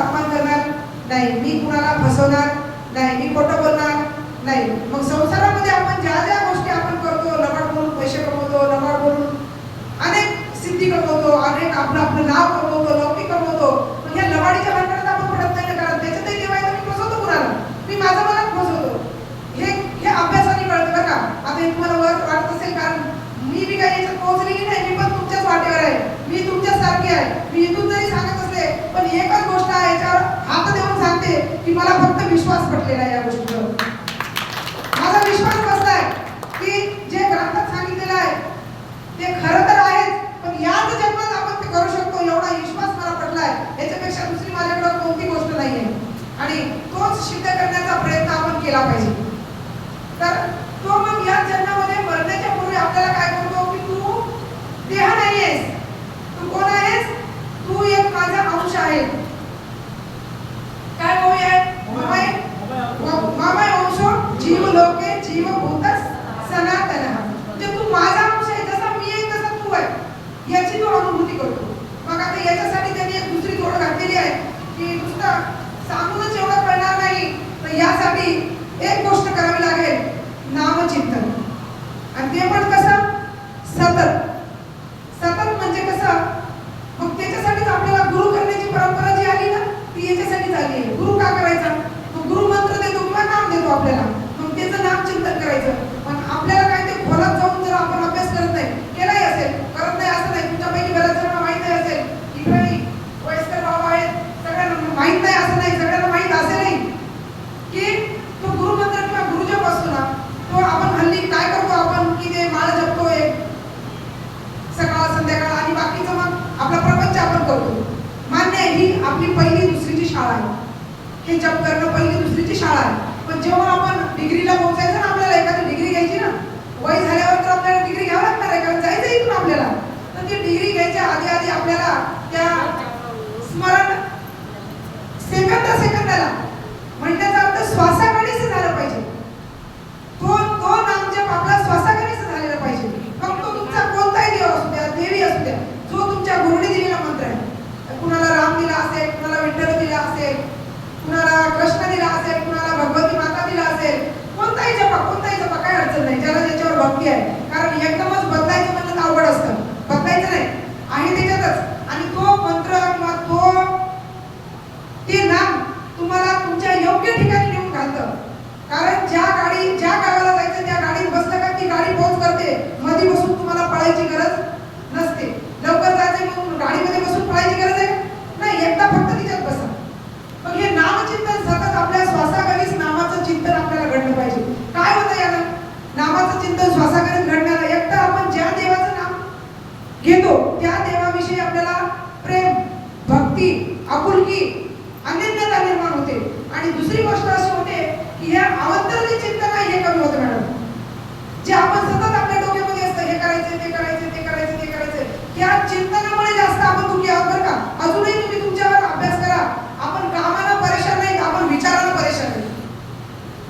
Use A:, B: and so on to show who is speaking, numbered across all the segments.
A: अपमान करणार? नाही मी कुणाला फसवणार? नाही मी खोटं बोलणार? नाही. मग संसारामध्ये आपण ज्या ज्या गोष्टी आपण करतो लबाड बोलून पैसे कमवतो लबाड बोलून अनेक सिद्धी कमवतो अनेक आपलं आपलं नाव कमवतो लौकिक कमवतो पण या लबाडीच्या भानगडीत आपण पडत नाही ना, कारण त्याच्यातही देवायचं मी फसवतो कुणाला मी माझं मला फसवतो हे हे अभ्यासाने कळतं बरं का आता हे तुम्हाला वर वाटत असेल कारण मी बी काही याच्यात पोहोचलेली नाही मी पण तुमच्याच वाटेवर आहे मी तुमच्याच सारखी आहे मी इथून जरी सांगत असले पण एकच गोष्ट आहे याच्यावर हात देऊन सांगते की मला फक्त केला या गोष्टीवर माझा विश्वास बसलाय की जे ग्रंथात सांगितलेलं आहे ते खरं तर आहेच पण याच जन्मात आपण ते करू शकतो एवढा विश्वास मला पटलाय. याच्यापेक्षा दुसरी माझ्याकडे कोणती गोष्ट नाहीये. आणि तोच सिद्ध करण्याचा प्रयत्न आपण केला पाहिजे तर तो मग या जन्मामध्ये मरण्याच्या पूर्वी आपल्याला काय करतो की तू देह नाहीयेस तू कोण आहेस तू एक माझा अंश आहे काय होय आहे मामा अंश जीव लोके जीव भूतस सनातन म्हणजे तू माझा अंश आहे जसा मी आहे तसा तू आहे याची तो अनुभूती करतो मग आता याच्यासाठी त्यांनी एक दुसरी जोड घातलेली आहे की नुसतं सांगूनच एवढं कळणार नाही तर यासाठी एक गोष्ट करावी लागेल नामचिंतन आणि ते पण कसं? सतत. सतत म्हणजे कसं? मग त्याच्यासाठीच आपल्याला गुरु करण्याची परंपरा जी आली ना ती याच्यासाठीच आली आहे. गुरु का करायचा? मग गुरु मंत्र देतो किंवा नाम देतो आपल्याला. मग त्याचं नाम चिंतन करायचं. पण आपल्याला काय ते खोलात जाऊन जर आपण अभ्यास करत नाही केलाही असेल करत नाही असं नाही तुमच्यापैकी बऱ्याच जणांना माहीत नाही असेल इकडे वयस्कर बाबा आहेत सगळ्यांना माहीत नाही असं नाही सगळ्यांना माहीत असेलही की तो गुरुमंत्र किंवा गुरुजप असतो ना तो आपण हल्ली काय करतो? आपण की ते माळ जपतोय सकाळ संध्याकाळ आणि बाकीचं मग आपला प्रपंच आपण करतो. मान्य आहे ही आपली पहिली दुसरीची शाळा आहे. हे जप करणं पहिली दुसरीची शाळा आहे. पण जेव्हा आपण डिग्रीला पोहोचायचं ना आपल्याला एखादी डिग्री घ्यायची ना वय झाल्यावर तर आपल्याला डिग्री घ्यावं लागणार आहे कारण जायचं इथून आपल्याला. तर ती डिग्री घ्यायच्या आधी आधी आपल्याला त्या स्मरण सेकंद सेकंदाला म्हणण्याचा अर्थ श्वासाकडीच झालं पाहिजे तो तो नामजप आपला श्वासाकडीच झालेला पाहिजे मग तो तुमचा कोणताही देव असू द्या देवी असू द्या जो तुमच्या गुरुने दिलेला मंत्र आहे कुणाला राम दिला असेल कुणाला विठ्ठल दिला असेल कुणाला कृष्ण दिला असेल कुणाला भगवती माता दिला असेल कोणताही जपा कोणताही जपा काय अडचण नाही. ज्याला ज्याच्यावर भक्ती आहे. कारण एकदमच बदलायचं म्हणलं अवघड असतं. बदलायचं नाही. आहे त्याच्यातच. आणि तो मंत्र किंवा तो ते नाम तुम्हाला तुमच्या योग्य ठिकाणी नेऊन घालतं. कारण ज्या गाडी ज्या गावाला जायचं त्या गाडीत बसलं का ती गाडी पोहोच करते. मध्ये बसून तुम्हाला पळायची गरज नसते. लवकर जायचं म्हणून गाडी बसून पळायची गरज आहे नाही एकदा फक्त तिच्यात बसा मग हे नामचिंतन सतत आपल्या श्वासाखालीच नामाचं चिंतन आपल्याला घडलं पाहिजे काय होतं यानं नामाचं चिंतन श्वासाखालीच घडणार एक तर आपण ज्या देवाचं नाम घेतो त्या देवाविषयी आपल्याला प्रेम भक्ती आपुलकी अन्यता निर्माण होते. आणि दुसरी गोष्ट अशी होते की ह्या अवंतर जे चिंतन हे कमी होतं मॅडम. जे आपण सतत आपल्या डोक्यामध्ये असतं हे करायचं ते करायचं ते करायचं ते करायचं या चिंतनामुळे जास्त आपण दुखी आहोत बरं का? अजून तुम्ही तुमच्यावर अभ्यास करा आपण कामाला परेशान नाही आपण विचारानं परेशान आहे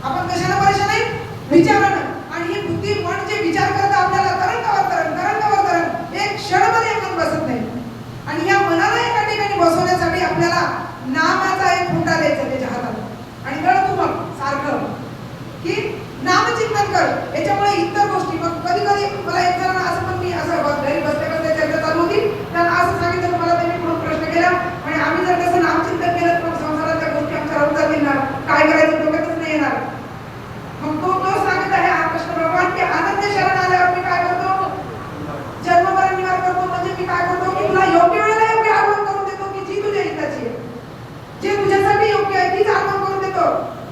A: आपण कशाला परेशान आहे विचारानं आणि ही बुद्धी मन जे विचार करतं आपल्याला तरंगावर तरंग तरंगावर तरंग एक क्षणमध्ये मन बसत नाही आणि या मनाला एका ठिकाणी बसवण्यासाठी आपल्याला नामाचा एक हुंडा द्यायचा त्याच्या हातात आणि कळ तू मग सारखं की नामचिंतन कर याच्यामुळे इतर गोष्टी मग कधी कधी मला एक जण असं पण मी असं ब- घरी बसल्या बसल्या चर्चा चालू होती त्यांना असं सांगितलं मला त्यांनी म्हणून प्रश्न केला आणि आम्ही जर तसं नामचिंतन केलं तर मग संसारात त्या गोष्टी आमच्या राहून जातील ना काय करायचं डोक्यातच नाही येणार मग तो तो सांगत आहे हा कृष्ण भगवान की आनंद शरण आल्यावर मी काय करतो जन्ममरण निवार करतो म्हणजे मी काय करतो की तुला योग्य वेळेला योग्य आगमन करून देतो की जी तुझ्या हिताची आहे जे तुझ्यासाठी योग्य आहे तीच आगमन करून देतो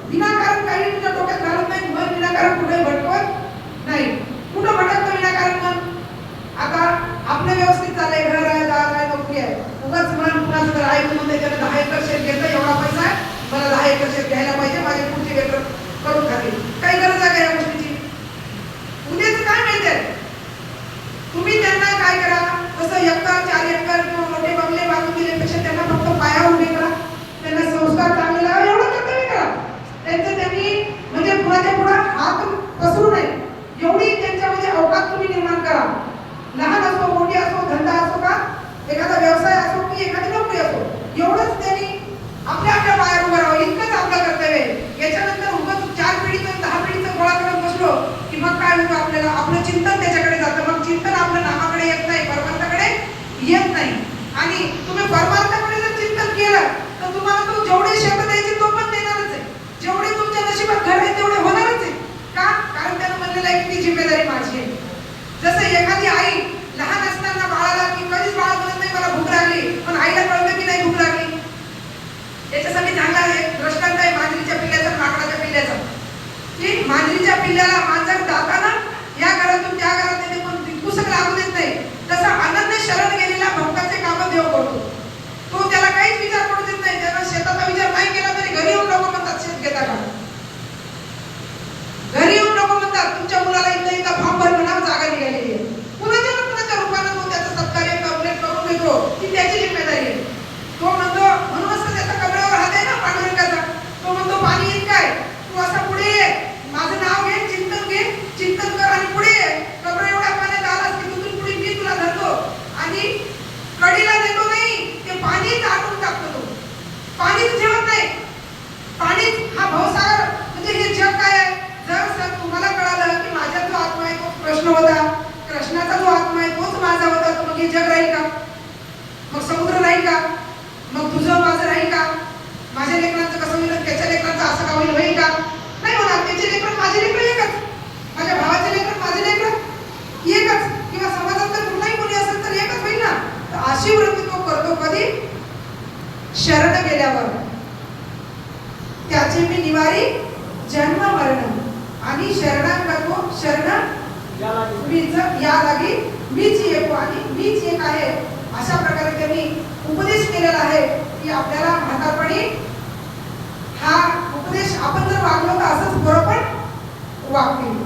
A: विनाकारण काही तुझ्या डोक्यात घालत नाही मन विनाकारण कुठे भटकवत नाही कुठं भटकतं विनाकारण मन आता आपलं व्यवस्थित चाललंय घर आहे दार आहे नोकरी आहे उगाच मन कुणाचं तर ऐकून म्हणते त्याने दहा एकर शेत घेतलं एवढा पैसा आहे मला दहा एकर शेत घ्यायला पाहिजे माझे पुढचे लेकर करून खातील काही गरज आहे का या गोष्टीची उद्याच काय माहिती तुम्ही त्यांना काय करा तसं एकर चार एकर किंवा मोठे बंगले बांधून दिल्यापेक्षा त्यांना फक्त पाया उभे करा त्यांना संस्कार चांगले लावा एवढं कर्तव्य करा त्यांचं त्यांनी म्हणजे पुढे हात पसरू नये. एवढी त्यांच्यामध्ये अवकाश तुम्ही निर्माण करा. लहान असो मोठी असो धंदा असो का एखादा व्यवसाय असो की एखादी नोकरी असो एवढंच त्यांनी समजलंय की ती जिम्मेदारी माझी आहे जसं एखादी आई लहान असताना बाळाला की कधीच बाळ बोलत नाही मला भूक लागली पण आईला कळतं की नाही भूक लागली मी चांगला आहे. दृष्टांत आहे मांजरीच्या पिल्ल्याचा आणि माकडाच्या पिल्ल्याचा. की मांजरीच्या पिल्ल्याला मांजर जाताना या घरातून त्या घरात येते पण पुस्तक लागू देत नाही. तसा आनंद शरण गेलेला भक्ताचे काम देव करतो तो त्याला काहीच विचार पडू देत नाही त्याला शेताचा विचार नाही केला तरी घरी येऊन लोक म्हणतात शेत घेता का घरी येऊन लोक म्हणतात तुमच्या मुलाला इथं इथं फॉर्म भर म्हणा जागा निघालेली आहे कुणाच्या ना कुणाच्या रूपानं तो त्याचं सत्कार्य कम्प्लेट करून देतो ती त्याची जिम्मेदारी आहे तो म्हणतो म्हणूनच तर त्याचा कमरेवर हात आहे ना पांडुरंगाचा तो म्हणतो पाणी येत काय तू असा पुढे ये माझं नाव घे चिंतन घे चिंतन कर आणि पुढे ये कमरे एवढ्या पाण्यात आलास की तुझून पुढे मी तुला धरतो आणि कडीला देतो नाही ते पाणी आटून टाकतो तो पाणीच ठेवत नाही पाणीच हा भवसागर म्हणजे हे जग काय आहे जर सर तुम्हाला कळालं की माझ्या जो आत्मा आहे तो प्रश्न होता कृष्णाचा जो आत्मा आहे तोच माझा होता तर मग हे जग राहील का? मग समुद्र राहील का? मग तुझं माझं राहील का? माझ्या लेकरांचं कसं होईल? त्याच्या लेकरांचं असं का होईल? होईल का? नाही होणार. त्याचे लेकर माझे लेकर एकच. माझ्या भावाचे लेकर माझे लेकर एकच. किंवा समाजात जर कुठलाही मुली असेल तर एकच होईल ना? तर अशी वृत्ती तो करतो कधी? शरण गेल्यावर. त्याचे मी निवारी जन्म मरण आणि शरणांगतो शरण मीच या जागी मीच येतो आणि मीच एक आहे. अशा प्रकारे त्यांनी उपदेश केलेला आहे की आपल्याला म्हातारपणी हा उपदेश आपण जर वागलो तर असंच बरोबर वागतील.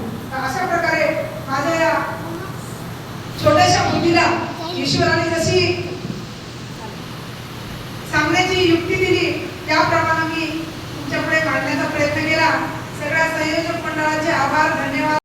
A: अशा प्रकारे माझ्या या छोट्याशा मुलीला ईश्वराने जशी सांगण्याची युक्ती दिली त्याप्रमाणे मी तुमच्याकडे मांडण्याचा प्रयत्न केला. सगळ्या संयोजक मंडळाचे आभार धन्यवाद.